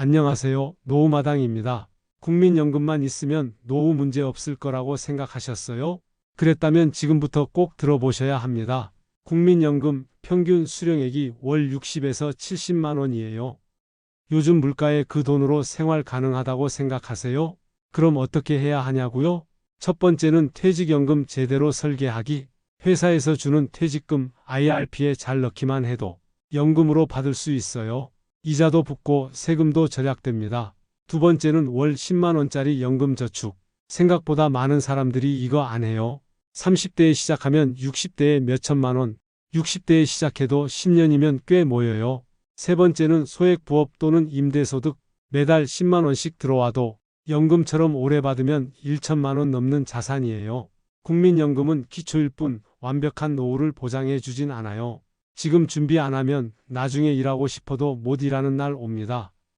안녕하세요. 노후마당입니다. 국민연금만 있으면 노후 문제 없을 거라고 생각하셨어요? 그랬다면 지금부터 꼭 들어보셔야 합니다. 국민연금 평균 수령액이 월 60에서 70만 원이에요. 요즘 물가에 그 돈으로 생활 가능하다고 생각하세요? 그럼 어떻게 해야 하냐고요? 첫 번째는 퇴직연금 제대로 설계하기. 회사에서 주는 퇴직금 IRP에 잘 넣기만 해도 연금으로 받을 수 있어요. 이자도 붙고 세금도 절약됩니다. 두 번째는 월 10만원짜리 연금저축. 생각보다 많은 사람들이 이거 안 해요. 30대에 시작하면 60대에 몇천만원, 60대에 시작해도 10년이면 꽤 모여요. 세 번째는 소액 부업 또는 임대소득 매달 10만원씩 들어와도 연금처럼 오래 받으면 1천만원 넘는 자산이에요. 국민연금은 기초일 뿐 완벽한 노후를 보장해 주진 않아요. 지금 준비 안 하면 나중에 일하고 싶어도 못 일하는 날 옵니다.